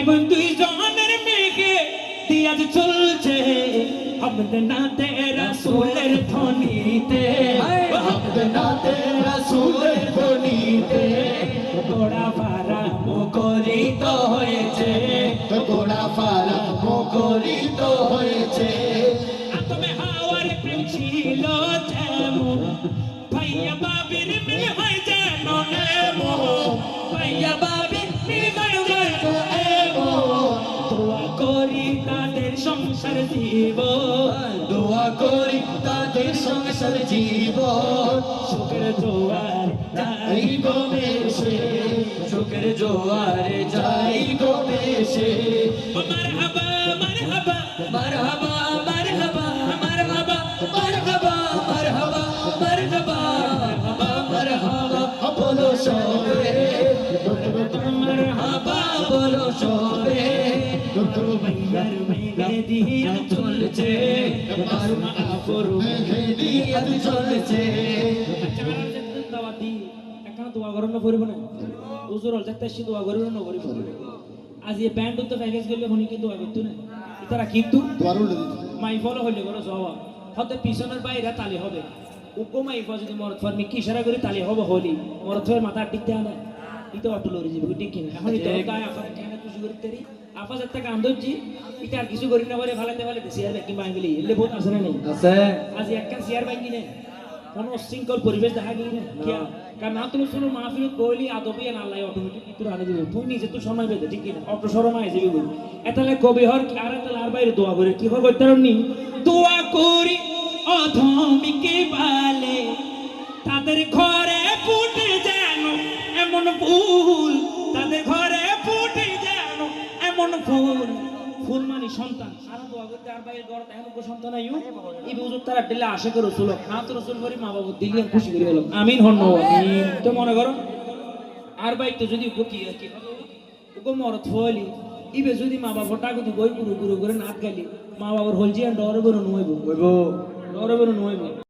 ভাই বোন দুই জনের মেঘে দিয়াজ চলছে। হমদ নাতে রাসূলের ধ্বনিতে। নাতে রাসূলের ধ্বনিতে। গোড়া ভাড়া মুখরিত হয়েছে। গোড়া ফারা মুখরিত হয়েছে। আতমে হাওয়ার প্রেম ছিল যেমন ভাইয়া বাবির মিল হয় যেন এমন ভাইয়া বাবির সংসার জীব দোয়া করি তাদের সংসার জীব সুখের জোয়ার যাই গমেশে সুখের জোয়ার যাই মারহাবা মারহাবা মারহাবা মারহাবা। চলছে চলছে দাওয়াত দি একখানা দোয়া না হুজুর হল যাতে দোয়া করিব না করিব ব্যান্ড তো প্যাকেজ করলে হনি কি দোয়া না তারা কিন্তু মাই হইলে করো সবা হতে পিছনের বাইরে তালি হবে উকো মাই যদি মরত ফার্মি কি ইশারা করে তালি হবে হলি মরত ফার মাথা টিকতে আনা ইতো অটো লরি যাবে ঠিক কিনা এখন ইতো গায় আফা কেন খুশি করে তেরি আফা যাতে কান্দজি ইটা আর কিছু করি না বলে ফালাতে ফালাতে সিয়ার ব্যাকি মাইগলি এলে বহুত আছে না নেই? আছে। আজ একখান চেয়ার ভাঙি নে? কোন অশৃঙ্খল পরিবেশ দেখা গেলি না? কারণ না তুমি শুনো মাহফিল কইলি আদবি না আল্লাহ অটোমেটিক কিন্তু আনে দিবে। তুই নিজে তো সময় পেতে ঠিক না অটো আই যাবি বলি এতালে কবি হর আর এতালে আর বাইরে দোয়া করে কি হর করতে নি দোয়া করি অধমিকে বালে তাদের ঘরে ফুটে যেন এমন ফুল তাদের ঘরে এমন ফুল ফুল মানে সন্তান। সারা দোয়া করতে আর বাইরে ঘর এমন কোনো সন্তান আইও এই বুজুর তারা দিলে আশা করে রসুল তো রসুল করি মা বাবা দিলে খুশি করে আমিন হন আমিন। তো মনে করো আর বাই তো যদি উগো কি উগো মরত হলি ইবে যদি মা বাবা টাকা দি বই গুরু গুরু করে নাচ গালি। মা বাবার হলজি আর ডরে বেরো নইব ডরে বেরো নইব